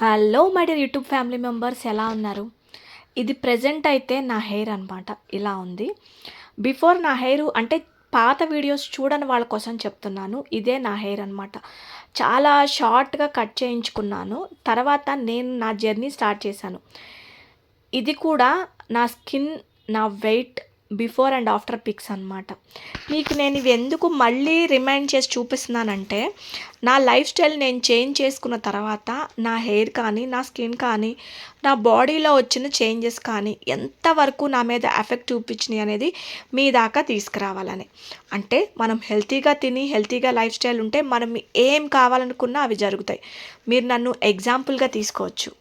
Hello my dear YouTube family members ఎలా ఉన్నారు? ఇది ప్రజెంట్ అయితే నా హెయిర్ అనమాట ఇలా ఉంది. బిఫోర్ నా హెయిర్ అంటే పాత వీడియోస్ చూడని వాళ్ళ కోసం చెప్తున్నాను. ఇదే నా హెయిర్ అనమాట చాలా షార్ట్గా కట్ చేయించుకున్నాను. తర్వాత నేను నా జర్నీ స్టార్ట్ చేశాను. ఇది కూడా నా స్కిన్ నా weight before and after pics అనమాట మీకు నేను ఇవి ఎందుకు మళ్ళీ రిమైండ్ చేసి చూపిస్తున్నానంటే నా లైఫ్ స్టైల్ నేను చేంజ్ చేసుకున్న తర్వాత నా హెయిర్ కానీ నా స్కిన్ కానీ నా బాడీలో వచ్చిన చేంజెస్ కానీ ఎంతవరకు నా మీద ఎఫెక్ట్ చూపించినాయి అనేది మీ దాకా తీసుకురావాలని. అంటే మనం హెల్తీగా తిని హెల్తీగా లైఫ్ స్టైల్ ఉంటే మనం ఏం కావాలనుకున్నా అవి జరుగుతాయి. మీరు నన్ను ఎగ్జాంపుల్గా తీసుకోవచ్చు.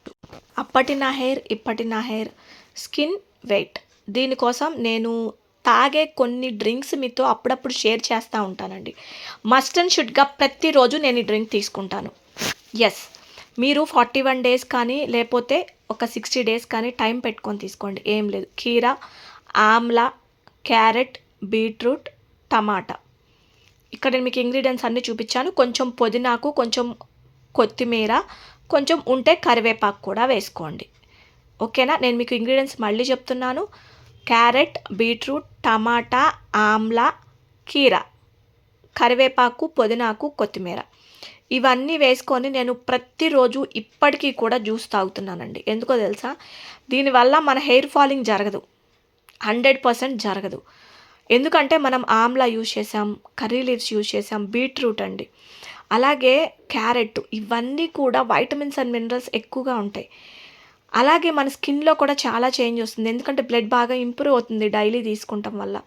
అప్పటి నా హెయిర్ ఇప్పటి నా హెయిర్. Skin wait. దీనికోసం నేను తాగే కొన్ని డ్రింక్స్ మీతో అప్పుడప్పుడు షేర్ చేస్తూ ఉంటానండి. మస్ట్ అండ్ షుడ్గా ప్రతిరోజు నేను ఈ డ్రింక్ తీసుకుంటాను. ఎస్ మీరు ఫార్టీ వన్ డేస్ కానీ లేకపోతే ఒక సిక్స్టీ డేస్ కానీ టైం పెట్టుకొని తీసుకోండి. ఏం లేదు. కీరా ఆమ్లా క్యారెట్ బీట్రూట్ టమాటా. ఇక్కడ నేను మీకు ఇంగ్రీడియంట్స్ అన్నీ చూపించాను. కొంచెం పుదీనాకు కొంచెం కొత్తిమీర కొంచెం ఉంటే కరివేపాకు కూడా వేసుకోండి. ఓకేనా? నేను మీకు ఇంగ్రీడియంట్స్ మళ్ళీ చెప్తున్నాను. క్యారెట్ బీట్రూట్ టమాటా ఆమ్లా కీర కరివేపాకు పుదీనాకు కొత్తిమీర. ఇవన్నీ వేసుకొని నేను ప్రతిరోజు ఇప్పటికీ కూడా జ్యూస్ తాగుతున్నానండి. ఎందుకో తెలుసా? దీనివల్ల మన హెయిర్ ఫాలింగ్ జరగదు. హండ్రెడ్ పర్సెంట్ జరగదు. ఎందుకంటే మనం ఆమ్లా యూజ్ చేసాం కర్రీ లీవ్స్ యూజ్ చేసాం బీట్రూట్ అండి. అలాగే క్యారెట్ ఇవన్నీ కూడా వైటమిన్స్ అండ్ మినరల్స్ ఎక్కువగా ఉంటాయి. అలాగే మన స్కిన్లో కూడా చాలా చేంజ్ వస్తుంది. ఎందుకంటే బ్లడ్ బాగా ఇంప్రూవ్ అవుతుంది డైలీ తీసుకుంటాం వల్ల.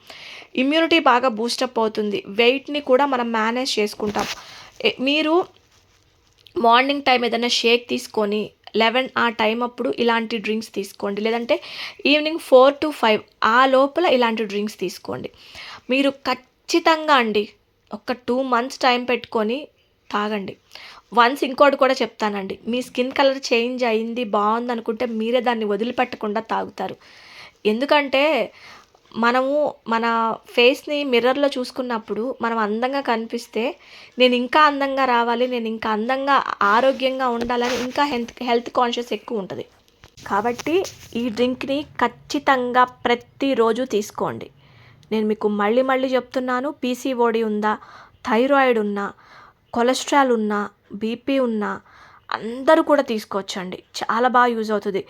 ఇమ్యూనిటీ బాగా బూస్టప్ అవుతుంది. వెయిట్ని కూడా మనం మేనేజ్ చేసుకుంటాం. మీరు మార్నింగ్ టైం ఏదైనా షేక్ తీసుకొని లెవెన్ ఆ టైం అప్పుడు ఇలాంటి డ్రింక్స్ తీసుకోండి. లేదంటే ఈవినింగ్ ఫోర్ టు ఫైవ్ ఆ లోపల ఇలాంటి డ్రింక్స్ తీసుకోండి. మీరు ఖచ్చితంగా అండి ఒక టూ మంత్స్ టైం పెట్టుకొని తాగండి. వన్స్ ఇంకోటి కూడా చెప్తానండి. మీ స్కిన్ కలర్ చేంజ్ అయింది బాగుంది అనుకుంటే మీరే దాన్ని వదిలిపెట్టకుండా తాగుతారు. ఎందుకంటే మనము మన ఫేస్ని మిర్రర్లో చూసుకున్నప్పుడు మనం అందంగా కనిపిస్తే నేను ఇంకా అందంగా రావాలి నేను ఇంకా అందంగా ఆరోగ్యంగా ఉండాలని ఇంకా హెల్త్ హెల్త్ కాన్షియస్ ఎక్కువ ఉంటుంది. కాబట్టి ఈ డ్రింక్ని ఖచ్చితంగా ప్రతిరోజు తీసుకోండి. నేను మీకు మళ్ళీ మళ్ళీ చెప్తున్నాను పీసీఓడి ఉందా థైరాయిడ్ ఉన్నా కొలెస్ట్రాల్ ఉన్నా బీపీ ఉన్నా అందరూ కూడా తీసుకోవచ్చండి. చాలా బాగా యూజ్ అవుతుంది.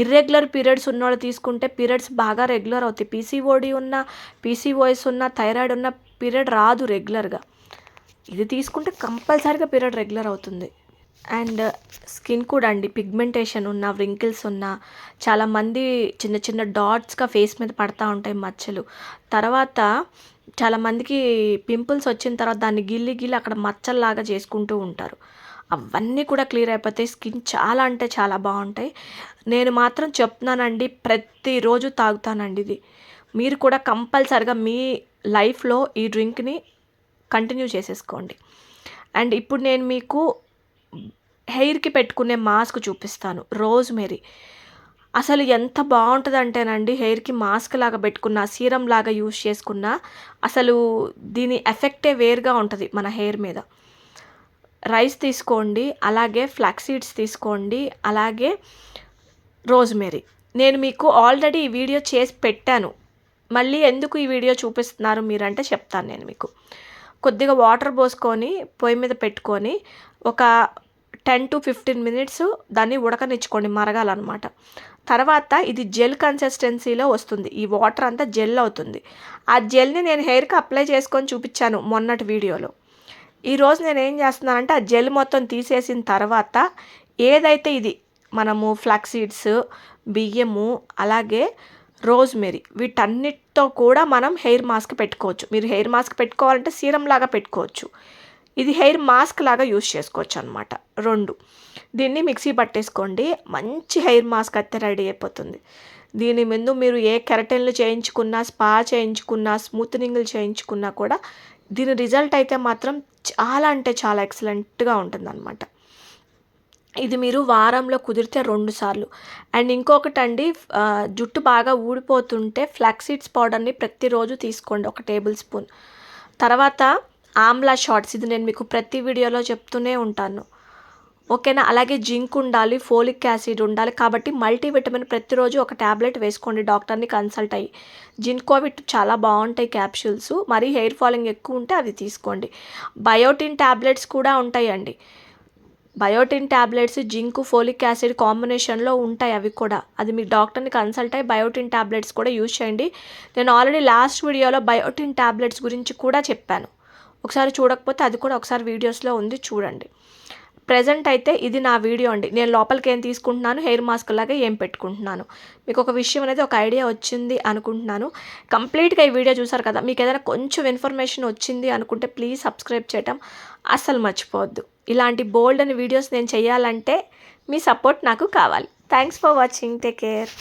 ఇర్రెగ్యులర్ పీరియడ్స్ ఉన్నవాళ్ళు తీసుకుంటే పీరియడ్స్ బాగా రెగ్యులర్ అవుతాయి. పీసీఓడి ఉన్న పీసీఓఎస్ ఉన్న థైరాయిడ్ ఉన్న పీరియడ్ రాదు రెగ్యులర్గా. ఇది తీసుకుంటే కంపల్సరీగా పీరియడ్ రెగ్యులర్ అవుతుంది. అండ్ స్కిన్ కూడా అండి. పిగ్మెంటేషన్ ఉన్న వ్రింకిల్స్ ఉన్న చాలామంది చిన్న చిన్న డాట్స్గా ఫేస్ మీద పడతా ఉంటాయి మచ్చలు. తర్వాత చాలామందికి పింపుల్స్ వచ్చిన తర్వాత దాన్ని గిల్లి గిల్లి అక్కడ మచ్చల్లాగా చేసుకుంటూ ఉంటారు. అవన్నీ కూడా క్లియర్ అయిపోతాయి. స్కిన్ చాలా అంటే చాలా బాగుంటాయి. నేను మాత్రం చెప్తున్నానండి ప్రతిరోజు తాగుతానండి ఇది. మీరు కూడా కంపల్సరిగా మీ లైఫ్లో ఈ డ్రింక్ని కంటిన్యూ చేసేసుకోండి. అండ్ ఇప్పుడు నేను మీకు హెయిర్కి పెట్టుకునే మాస్క్ చూపిస్తాను. రోజ్ మేరీ అసలు ఎంత బాగుంటుంది అంటేనండి హెయిర్కి మాస్క్ లాగా పెట్టుకున్న సీరం లాగా యూజ్ చేసుకున్న అసలు దీని ఎఫెక్టే వేరుగా ఉంటుంది మన హెయిర్ మీద. రైస్ తీసుకోండి అలాగే ఫ్లాక్స్ సీడ్స్ తీసుకోండి అలాగే రోజ్మేరీ. నేను మీకు ఆల్రెడీ ఈ వీడియో చేసి పెట్టాను. మళ్ళీ ఎందుకు ఈ వీడియో చూపిస్తున్నారు మీరంటే చెప్తాను నేను మీకు. కొద్దిగా వాటర్ పోసుకొని పొయ్యి మీద పెట్టుకొని ఒక టెన్ టు ఫిఫ్టీన్ మినిట్స్ దాన్ని ఉడకనిచ్చుకోండి మరగాలన్నమాట. తర్వాత ఇది జెల్ కన్సిస్టెన్సీలో వస్తుంది. ఈ వాటర్ అంతా జెల్ అవుతుంది. ఆ జెల్ని నేను హెయిర్కి అప్లై చేసుకొని చూపించాను మొన్నటి వీడియోలో. ఈరోజు నేను ఏం చేస్తున్నానంటే ఆ జెల్ మొత్తం తీసేసిన తర్వాత ఏదైతే ఇది మనము ఫ్లాక్సీడ్స్ బియ్యము అలాగే రోజ్మెరీ వీటన్నిటితో కూడా మనం హెయిర్ మాస్క్ పెట్టుకోవచ్చు. మీరు హెయిర్ మాస్క్ పెట్టుకోవాలంటే సీరం లాగా పెట్టుకోవచ్చు. ఇది హెయిర్ మాస్క్ లాగా యూస్ చేసుకోవచ్చు అనమాట రెండు దీన్ని మిక్సీ పట్టేసుకోండి. మంచి హెయిర్ మాస్క్ అయితే రెడీ అయిపోతుంది. దీని ముందు మీరు ఏ కెరటన్లు చేయించుకున్నా స్పా చేయించుకున్నా స్మూత్నింగ్లు చేయించుకున్నా కూడా దీని రిజల్ట్ అయితే మాత్రం చాలా అంటే చాలా ఎక్సలెంట్గా ఉంటుందన్నమాట. ఇది మీరు వారంలో కుదిరితే రెండు సార్లు. అండ్ ఇంకొకటి అండి జుట్టు బాగా ఊడిపోతుంటే ఫ్లాక్సీడ్స్ పౌడర్ని ప్రతిరోజు తీసుకోండి. ఒక టేబుల్ స్పూన్. తర్వాత ఆమ్లా షార్ట్స్. ఇది నేను మీకు ప్రతి వీడియోలో చెప్తూనే ఉంటాను. ఓకేనా? అలాగే జింక్ ఉండాలి ఫోలిక్ యాసిడ్ ఉండాలి. కాబట్టి మల్టీవిటమిన్ ప్రతిరోజు ఒక ట్యాబ్లెట్ వేసుకోండి. డాక్టర్ని కన్సల్ట్ అయ్యి. జిన్కోవిట్ చాలా బాగుంటాయి క్యాప్సూల్స్. మరీ హెయిర్ ఫాలింగ్ ఎక్కువ ఉంటే అవి తీసుకోండి. బయోటిన్ ట్యాబ్లెట్స్ కూడా ఉంటాయండి. Biotin tablets zinc folic acid కాంబినేషన్లో ఉంటాయి అవి కూడా. అది మీ డాక్టర్ని కన్సల్ట్ అయ్యి బయోటిన్ ట్యాబ్లెట్స్ కూడా యూజ్ చేయండి. నేను ఆల్రెడీ లాస్ట్ వీడియోలో బయోటిన్ ట్యాబ్లెట్స్ గురించి కూడా చెప్పాను. ఒకసారి చూడకపోతే అది కూడా ఒకసారి వీడియోస్లో ఉంది చూడండి. ప్రజెంట్ అయితే ఇది నా వీడియో అండి. నేను లోపలికి ఏం తీసుకుంటున్నాను హెయిర్ మాస్క్ లాగా ఏం పెట్టుకుంటున్నాను. మీకు ఒక విషయం అనేది ఒక ఐడియా వచ్చింది అనుకుంటున్నాను. కంప్లీట్గా ఈ వీడియో చూసారు కదా మీకు ఏదైనా కొంచెం ఇన్ఫర్మేషన్ వచ్చింది అనుకుంటే ప్లీజ్ సబ్స్క్రైబ్ చేయటం అస్సలు మర్చిపోవద్దు. ఇలాంటి బోల్డ్ అని వీడియోస్ నేను చేయాలంటే మీ సపోర్ట్ నాకు కావాలి. Thanks for watching. Take care.